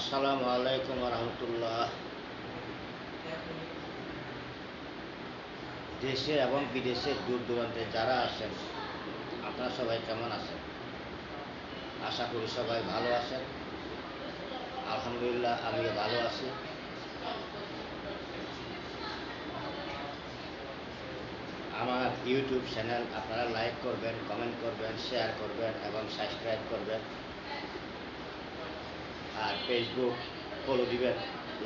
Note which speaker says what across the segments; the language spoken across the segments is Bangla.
Speaker 1: আসসালামু আলাইকুম রহমতুল্লাহ দেশে এবং বিদেশে দূর দূরান্তে যারা আছেন আপনারা সবাই কেমন আছেন? আশা করি সবাই ভালো আছেন। আলহামদুলিল্লাহ, আমিও ভালো আছি। আমার ইউটিউব চ্যানেল, আপনারা লাইক করবেন, কমেন্ট করবেন, শেয়ার করবেন এবং সাবস্ক্রাইব করবেন। আর ফেসবুক ফলো দিবেন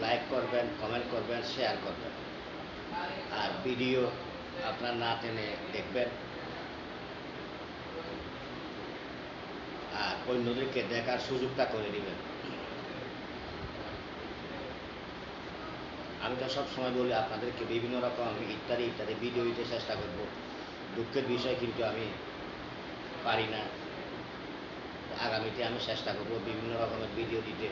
Speaker 1: লাইক করবেন কমেন্ট করবেন শেয়ার করবেন। আর ভিডিও আপনার না টেনে দেখবেন। আর অন্যদেরকে দেখার সুযোগটা করে দিবেন। আমি তো সব সময় বলি, আপনাদেরকে বিভিন্ন রকম আমি ইত্যাদি ইত্যাদি ভিডিও দিতে চেষ্টা করব। দুঃখের বিষয় কিন্তু আমি পারি না। আগামীতে আমি চেষ্টা করব বিভিন্ন রকমের ভিডিও দিতে।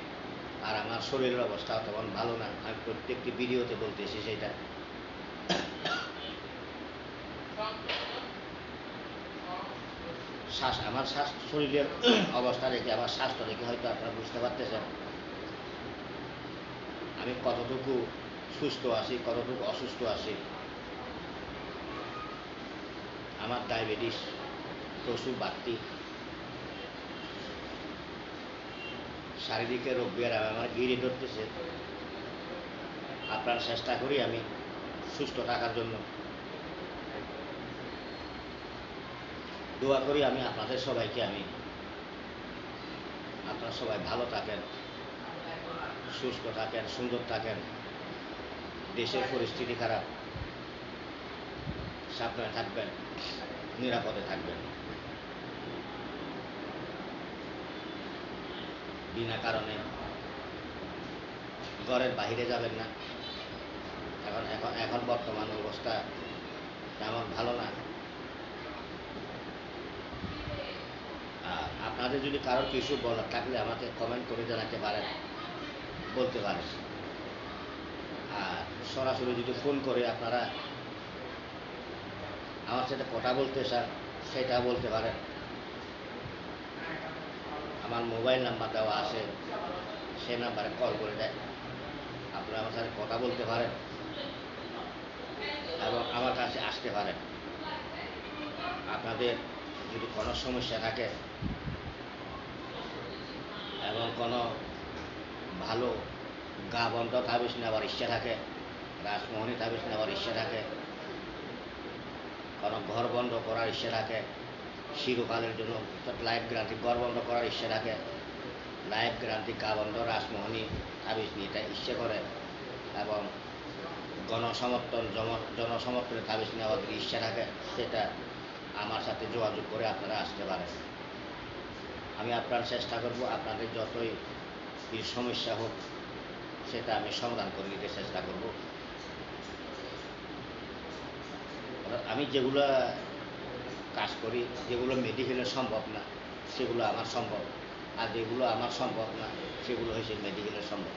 Speaker 1: আর আমার শরীরের অবস্থা তখন ভালো না। আমি প্রত্যেকটি ভিডিওতে বলতেছি সেটা। শ্বাস, আমার স্বাস্থ্য শরীরের অবস্থা দেখে, আমার স্বাস্থ্য দেখে হয়তো আপনারা বুঝতে পারতেছেন। আমি কতটুকু সুস্থ আছি, কতটুকু অসুস্থ আছি। আমার ডায়াবেটিস, প্রচুর বাড়তি। শারীরিক রোগ ব্যায়াম, আমার ঘিরে ধরতেছে। আপনার চেষ্টা করি আমি সুস্থ থাকার জন্য। দোয়া করি আমি আপনাদের সবাইকে আমি। আপনারা সবাই ভালো থাকেন, সুস্থ থাকেন, সুন্দর থাকেন। দেশের পরিস্থিতি খারাপ। সাবধানে থাকবেন, নিরাপদে থাকবেন। বিনা কারণে ঘরের বাহিরে যাবেন না। এখন এখন এখন বর্তমান অবস্থা তেমন ভালো না। আর আপনাদের যদি কারোর কিছু বলার থাকলে আমাকে কমেন্ট করে জানাতে পারেন, বলতে পারেন। আর সরাসরি যদি ফোন করে আপনারা আমার সাথে কথা বলতে চান সেটা বলতে পারেন। আমার মোবাইল নাম্বার দেওয়া আছে, সে নাম্বারে কল করে দেয়। আপনারা আমার সাথে কথা বলতে পারেন এবং আমার কাছে আসতে পারেন। আপনাদের যদি কোনো সমস্যা থাকে এবং কোনো ভালো গা বন্ধ তাবিজ নেওয়ার ইচ্ছা থাকে, রাজমোহনী তাবিজ নেওয়ার ইচ্ছা থাকে, কোনো ঘর বন্ধ করার ইচ্ছা থাকে চিরকালের জন্য লাইফ গ্রান্তি ঘর বন্ধ করার ইচ্ছা রাখে। লাইফ গ্রান্তি গা বন্ধ রাজমোহনী তাবিজ নিতে ইচ্ছে করে। এবং গণসমর্থন জন- জনসমর্থনের তাবিজ নেওয়ার ইচ্ছা থাকে সেটা আমার সাথে যোগাযোগ করে আপনারা আসতে পারেন। আমি আপনার চেষ্টা করব আপনাদের যতই সমস্যা হোক, সেটা আমি সমাধান করে দিতে চেষ্টা করব। আমি যেগুলো কাজ করি, যেগুলো মেডিকেলের সম্ভব না, সেগুলো আমার সম্ভব। আর যেগুলো আমার সম্ভব না, সেগুলো হয়েছে মেডিকেলের সম্ভব।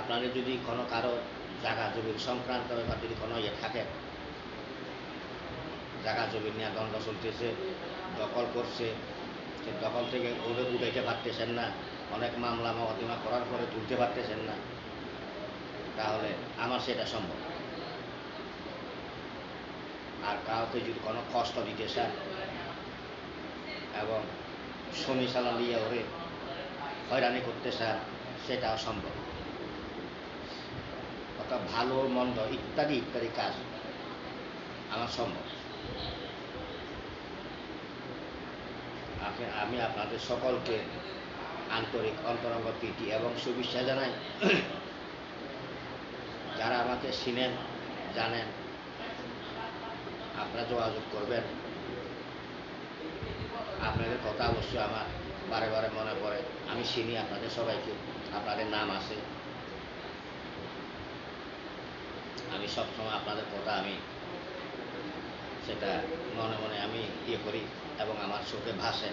Speaker 1: আপনাদের যদি কোনো কারও জায়গা জমির সংক্রান্ত ব্যাপার যদি কোনো ইয়ে থাকে জায়গা জমি নিয়ে দ্বন্দ্ব চলতেছে, দখল করছে দখল থেকে ওদের উঠাইতে পারতেছেন না, অনেক মামলা মকদ্দমা করার পরে তুলতে পারতেছেন না। তাহলে আমার সেটা সম্ভব আর কাউকে যদি কোনো কষ্ট দিতে চান এবং শনি চালান দিয়ে ওরে হয়রানি করতে চান সেটাও সম্ভব অর্থাৎ ভালো, মন্দ ইত্যাদি ইত্যাদি কাজ আমার সম্ভব আপনি, আমি আপনাদের সকলকে আন্তরিক, অন্তরঙ্গ প্রীতি এবং শুভেচ্ছা জানাই। যারা আমাকে চিনেন, জানেন, আপনারা যোগাযোগ করবেন। আপনাদের কথা অবশ্যই আমার বারে বারে মনে পড়ে। আমি চিনি আপনাদের সবাইকে, আপনাদের নাম আছে। আমি সবসময় আপনাদের কথা আমি সেটা মনে মনে আমি ইয়ে করি এবং আমার চোখে ভাসে।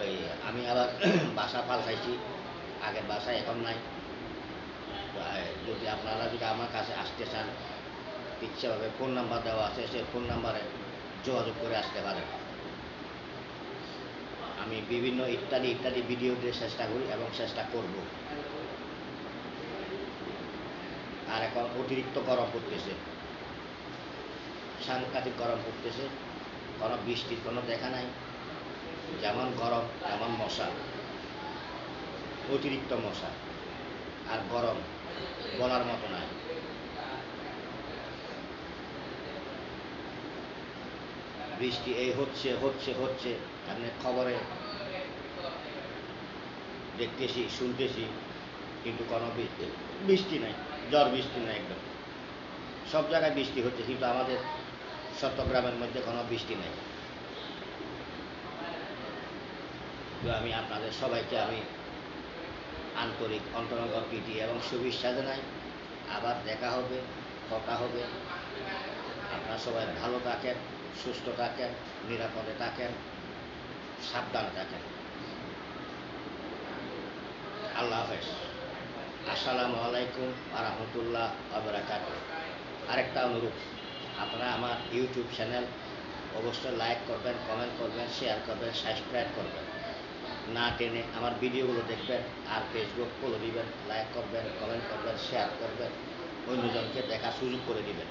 Speaker 1: ওই আমি আবার বাসা পাল্টাইছি, আগের বাসা এখন নাই। যদি আপনারা যদি আমার কাছে আসতে চান, ইচ্ছাভাবে ফোন নাম্বার দেওয়া আছে, সেই ফোন নাম্বারে যোগাযোগ করে আসতে পারেন। আমি বিভিন্ন ইত্যাদি ইত্যাদি ভিডিও দিয়ে চেষ্টা করি এবং চেষ্টা করব। আর এখন অতিরিক্ত গরম পড়তেছে। সাংঘাতিক গরম পড়তেছে। কোনো বৃষ্টির কোনো দেখা নাই। যেমন গরম, তেমন মশা। অতিরিক্ত মশা। আর গরম বলার মতো নয় বৃষ্টি এই হচ্ছে হচ্ছে হচ্ছে। আপনি খবরে দেখতেছি, শুনতেছি। কিন্তু কোনো বৃষ্টি- নাই, জ্বর বৃষ্টি নাই একদম। সব জায়গায় বৃষ্টি হচ্ছে, কিন্তু আমাদের চট্টগ্রামের মধ্যে কোনো বৃষ্টি নাই। আমি আপনাদের সবাইকে আমি আন্তরিক অন্তরঙ্গ প্রীতি এবং শুভেচ্ছা জানাই। আবার দেখা হবে, কথা হবে। আপনারা সবাই ভালো থাকেন, সুস্থ থাকেন, নিরাপদে থাকেন, সাবধানে থাকেন। আল্লাহ হাফেজ। আসসালামু আলাইকুম আরহামতুল্লাহ আবরাকাত আরেকটা অনুরোধ, আপনারা আমার ইউটিউব চ্যানেল অবশ্যই লাইক করবেন, কমেন্ট করবেন, শেয়ার করবেন, সাবস্ক্রাইব করবেন। না টেনে আমার ভিডিওগুলো দেখবেন আর ফেসবুক ফলো দিবেন, লাইক করবেন, কমেন্ট করবেন, শেয়ার করবেন, অন্যজনকে দেখার সুযোগ করে দিবেন।